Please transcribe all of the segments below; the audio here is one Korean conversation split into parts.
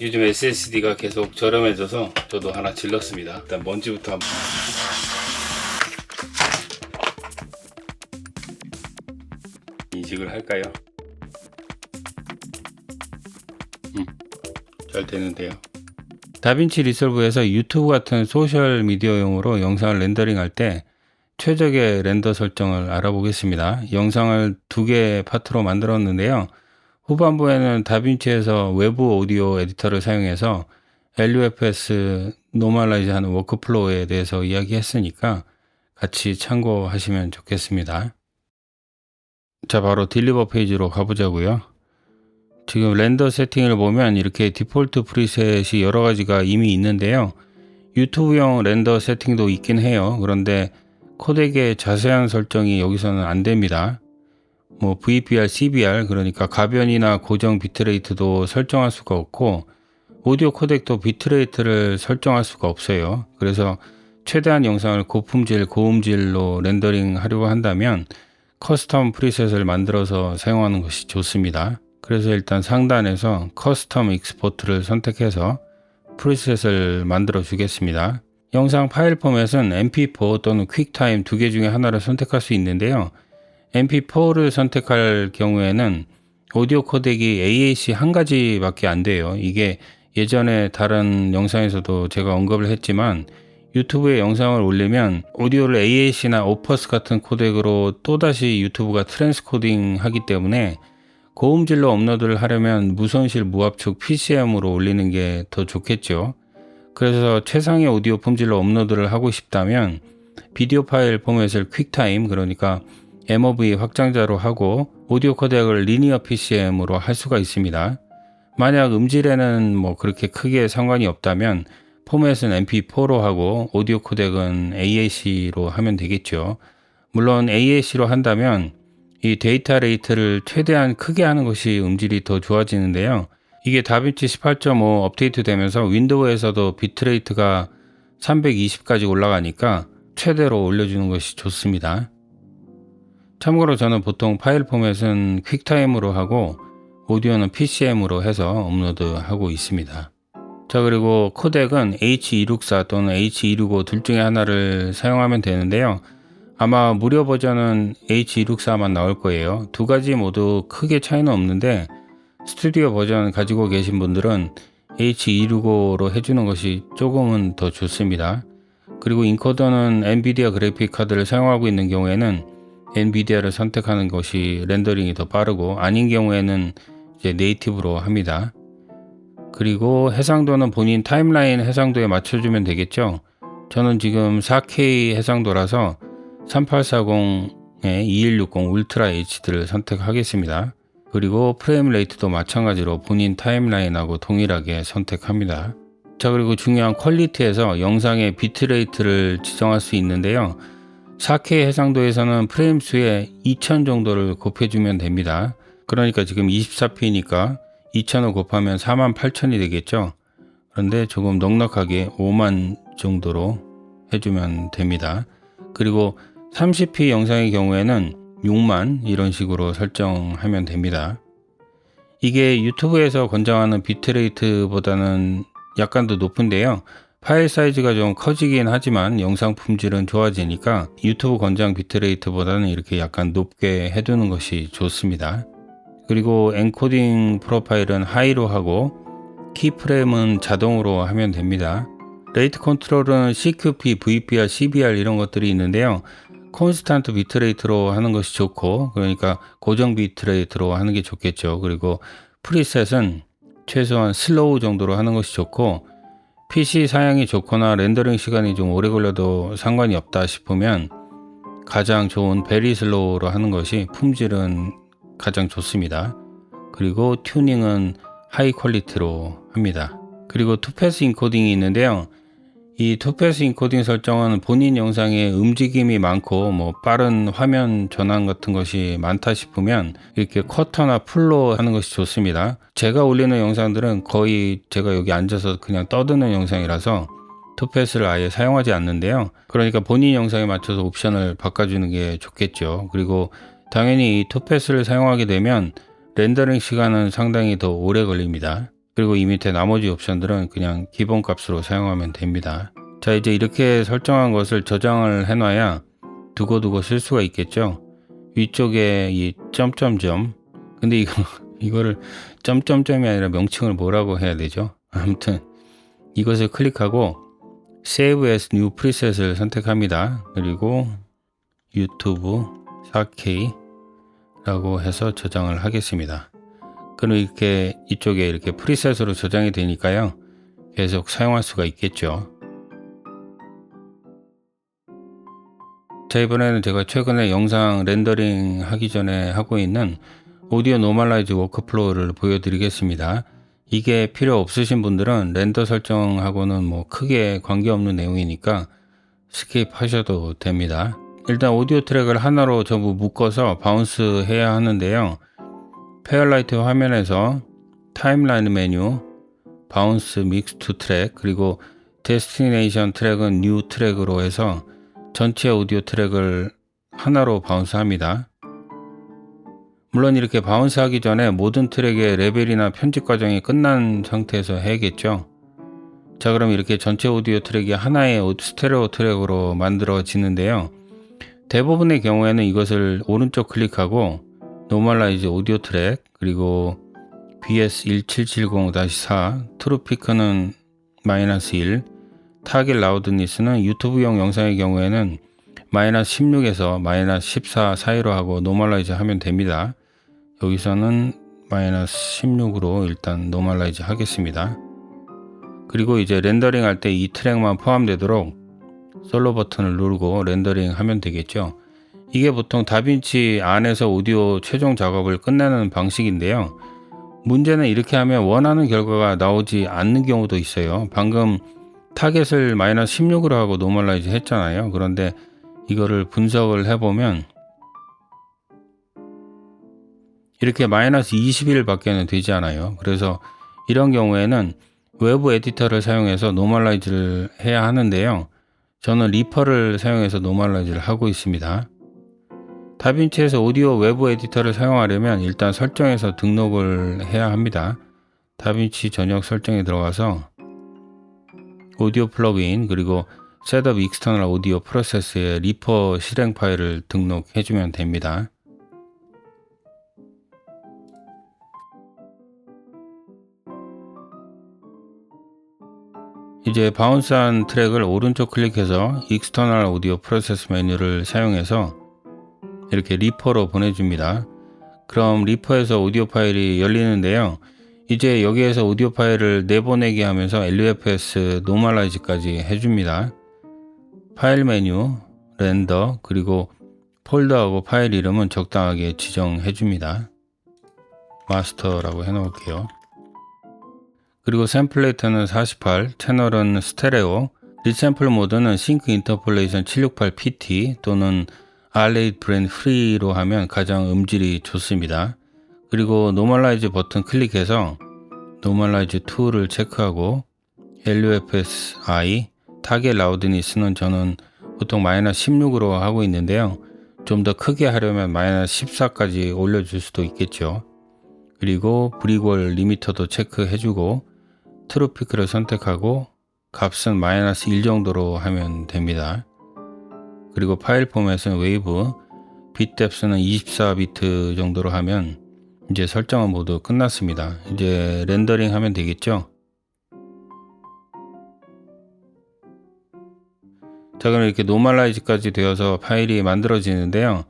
요즘 SSD가 계속 저렴해져서 저도 하나 질렀습니다. 일단 먼지부터 한번. 인식을 할까요? 음, 잘 되는데요. 다빈치 리솔브에서 유튜브 같은 소셜 미디어용으로 영상을 렌더링 할 때 최적의 렌더 설정을 알아보겠습니다. 영상을 두 개의 파트로 만들었는데요. 후반부에는 다빈치에서 외부 오디오 에디터를 사용해서 LUFS 노멀라이즈 하는 워크플로우에 대해서 이야기했으니까 같이 참고하시면 좋겠습니다. 자, 바로 딜리버 페이지로 가보자고요. 지금 렌더 세팅을 보면 이렇게 디폴트 프리셋이 여러 가지가 이미 있는데요. 유튜브용 렌더 세팅도 있긴 해요. 그런데 코덱의 자세한 설정이 여기서는 안 됩니다. 뭐 VPR, CBR 그러니까 가변이나 고정 비트레이트도 설정할 수가 없고 오디오 코덱도 비트레이트를 설정할 수가 없어요. 그래서 최대한 영상을 고품질, 고음질로 렌더링 하려고 한다면 커스텀 프리셋을 만들어서 사용하는 것이 좋습니다. 그래서 일단 상단에서 커스텀 익스포트를 선택해서 프리셋을 만들어 주겠습니다. 영상 파일 포맷은 MP4 또는 퀵타임 두 개 중에 하나를 선택할 수 있는데요. MP4를 선택할 경우에는 오디오 코덱이 AAC 한 가지밖에 안 돼요. 이게 예전에 다른 영상에서도 제가 언급을 했지만 유튜브에 영상을 올리면 오디오를 AAC나 오퍼스 같은 코덱으로 또다시 유튜브가 트랜스코딩 하기 때문에 고음질로 업로드를 하려면 무손실 무압축 PCM으로 올리는 게 더 좋겠죠. 그래서 최상의 오디오 품질로 업로드를 하고 싶다면 비디오 파일 포맷을 퀵타임 그러니까 MOV 확장자로 하고 오디오 코덱을 리니어 PCM으로 할 수가 있습니다. 만약 음질에는 뭐 그렇게 크게 상관이 없다면 포맷은 MP4로 하고 오디오 코덱은 AAC로 하면 되겠죠. 물론 AAC로 한다면 이 데이터 레이트를 최대한 크게 하는 것이 음질이 더 좋아지는데요. 이게 다빈치 18.5 업데이트 되면서 윈도우에서도 비트레이트가 320까지 올라가니까 최대로 올려주는 것이 좋습니다. 참고로 저는 보통 파일 포맷은 퀵타임으로 하고 오디오는 PCM으로 해서 업로드하고 있습니다. 자 그리고 코덱은 H264 또는 H265 둘 중에 하나를 사용하면 되는데요. 아마 무료 버전은 H264만 나올 거예요. 두 가지 모두 크게 차이는 없는데 스튜디오 버전 가지고 계신 분들은 H265로 해주는 것이 조금은 더 좋습니다. 그리고 인코더는 엔비디아 그래픽 카드를 사용하고 있는 경우에는 엔비디아를 선택하는 것이 렌더링이 더 빠르고 아닌 경우에는 이제 네이티브로 합니다. 그리고 해상도는 본인 타임라인 해상도에 맞춰주면 되겠죠. 저는 지금 4K 해상도라서 3840에 2160 울트라 HD를 선택하겠습니다. 그리고 프레임 레이트도 마찬가지로 본인 타임라인하고 동일하게 선택합니다. 자 그리고 중요한 퀄리티에서 영상의 비트레이트를 지정할 수 있는데요. 4K 해상도에서는 프레임 수에 2000 정도를 곱해주면 됩니다. 그러니까 지금 24p니까 2000을 곱하면 48,000이 되겠죠. 그런데 조금 넉넉하게 5만 정도로 해주면 됩니다. 그리고 30p 영상의 경우에는 6만 이런 식으로 설정하면 됩니다. 이게 유튜브에서 권장하는 비트레이트보다는 약간 더 높은데요. 파일 사이즈가 좀 커지긴 하지만 영상 품질은 좋아지니까 유튜브 권장 비트레이트보다는 이렇게 약간 높게 해두는 것이 좋습니다. 그리고 엔코딩 프로파일은 하이로 하고 키프레임은 자동으로 하면 됩니다. 레이트 컨트롤은 CQP, VPR, CBR 이런 것들이 있는데요. 콘스탄트 비트레이트로 하는 것이 좋고 그러니까 고정 비트레이트로 하는 게 좋겠죠. 그리고 프리셋은 최소한 슬로우 정도로 하는 것이 좋고 PC 사양이 좋거나 렌더링 시간이 좀 오래 걸려도 상관이 없다 싶으면 가장 좋은 베리 슬로우로 하는 것이 품질은 가장 좋습니다. 그리고 튜닝은 하이 퀄리티로 합니다. 그리고 투패스 인코딩이 있는데요. 이 투패스 인코딩 설정은 본인 영상에 움직임이 많고 뭐 빠른 화면 전환 같은 것이 많다 싶으면 이렇게 쿼터나 풀로 하는 것이 좋습니다. 제가 올리는 영상들은 거의 제가 여기 앉아서 그냥 떠드는 영상이라서 투패스를 아예 사용하지 않는데요. 그러니까 본인 영상에 맞춰서 옵션을 바꿔주는 게 좋겠죠. 그리고 당연히 이 투패스를 사용하게 되면 렌더링 시간은 상당히 더 오래 걸립니다. 그리고 이 밑에 나머지 옵션들은 그냥 기본 값으로 사용하면 됩니다. 자 이제 이렇게 설정한 것을 저장을 해놔야 두고두고 쓸 수가 있겠죠. 위쪽에 이 점점점 근데 이거 이거를 점점점이 아니라 명칭을 뭐라고 해야 되죠? 아무튼 이것을 클릭하고 Save as New Preset을 선택합니다. 그리고 유튜브 4K 라고 해서 저장을 하겠습니다. 그럼 이렇게 이쪽에 이렇게 프리셋으로 저장이 되니까요. 계속 사용할 수가 있겠죠. 자 이번에는 제가 최근에 영상 렌더링 하기 전에 하고 있는 오디오 노멀라이즈 워크플로우를 보여드리겠습니다. 이게 필요 없으신 분들은 렌더 설정하고는 뭐 크게 관계없는 내용이니까 스킵 하셔도 됩니다. 일단 오디오 트랙을 하나로 전부 묶어서 바운스 해야 하는데요. 페어라이트 화면에서 타임라인 메뉴, 바운스 믹스 투 트랙, 그리고 데스티네이션 트랙은 뉴 트랙으로 해서 전체 오디오 트랙을 하나로 바운스 합니다. 물론 이렇게 바운스 하기 전에 모든 트랙의 레벨이나 편집 과정이 끝난 상태에서 해야겠죠. 자, 그럼 이렇게 전체 오디오 트랙이 하나의 스테레오 트랙으로 만들어지는데요. 대부분의 경우에는 이것을 오른쪽 클릭하고 노멀라이즈 오디오 트랙 그리고 BS1770-4 트루피크는 마이너스 1 타겟 라우드니스는 유튜브용 영상의 경우에는 마이너스 16에서 마이너스 14 사이로 하고 노멀라이즈 하면 됩니다. 여기서는 마이너스 16으로 일단 노멀라이즈 하겠습니다. 그리고 이제 렌더링 할 때 이 트랙만 포함되도록 솔로 버튼을 누르고 렌더링 하면 되겠죠. 이게 보통 다빈치 안에서 오디오 최종 작업을 끝내는 방식인데요. 문제는 이렇게 하면 원하는 결과가 나오지 않는 경우도 있어요. 방금 타겟을 마이너스 16으로 하고 노멀라이즈 했잖아요. 그런데 이거를 분석을 해보면 이렇게 마이너스 21 밖에는 되지 않아요. 그래서 이런 경우에는 외부 에디터를 사용해서 노멀라이즈를 해야 하는데요. 저는 리퍼를 사용해서 노멀라이즈를 하고 있습니다. 다빈치에서 오디오 외부 에디터를 사용하려면 일단 설정에서 등록을 해야 합니다. 다빈치 전역 설정에 들어가서 오디오 플러그인 그리고 셋업 익스터널 오디오 프로세스의 리퍼 실행 파일을 등록해 주면 됩니다. 이제 바운스한 트랙을 오른쪽 클릭해서 익스터널 오디오 프로세스 메뉴를 사용해서 이렇게 리퍼로 보내줍니다. 그럼 리퍼에서 오디오 파일이 열리는데요. 이제 여기에서 오디오 파일을 내보내게 하면서 LUFS 노멀라이즈까지 해줍니다. 파일 메뉴, 렌더, 그리고 폴더하고 파일 이름은 적당하게 지정해 줍니다. 마스터라고 해 놓을게요. 그리고 샘플레이터는 48, 채널은 스테레오, 리샘플 모드는 싱크 인터폴레이션 768PT 또는 알레이 브랜드 프리로 하면 가장 음질이 좋습니다. 그리고 노멀라이즈 버튼 클릭해서 노멀라이즈 2를 체크하고 LUFS I 타겟 라우드니스는 저는 보통 마이너스 16으로 하고 있는데요. 좀 더 크게 하려면 마이너스 14까지 올려줄 수도 있겠죠. 그리고 브리골 리미터도 체크해주고 트로피크를 선택하고 값은 마이너스 1 정도로 하면 됩니다. 그리고 파일 포맷은 웨이브, 빗 뎁스는 24비트 정도로 하면 이제 설정은 모두 끝났습니다. 이제 렌더링 하면 되겠죠? 자 그럼 이렇게 노멀라이즈까지 되어서 파일이 만들어지는데요.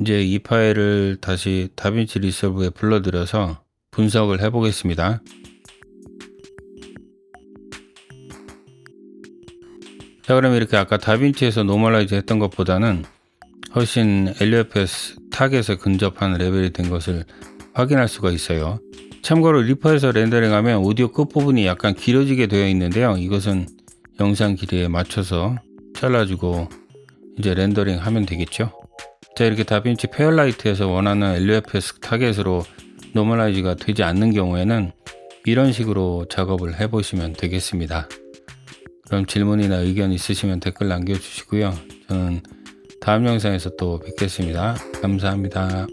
이제 이 파일을 다시 다빈치 리solve에 불러들여서 분석을 해 보겠습니다. 자 그럼 이렇게 아까 다빈치에서 노멀라이즈 했던 것보다는 훨씬 LUFS 타겟에 근접한 레벨이 된 것을 확인할 수가 있어요. 참고로 리퍼에서 렌더링하면 오디오 끝부분이 약간 길어지게 되어 있는데요. 이것은 영상 길이에 맞춰서 잘라주고 이제 렌더링 하면 되겠죠. 자 이렇게 다빈치 페어라이트에서 원하는 LUFS 타겟으로 노멀라이즈가 되지 않는 경우에는 이런 식으로 작업을 해 보시면 되겠습니다. 그럼 질문이나 의견 있으시면 댓글 남겨주시고요. 저는 다음 영상에서 또 뵙겠습니다. 감사합니다.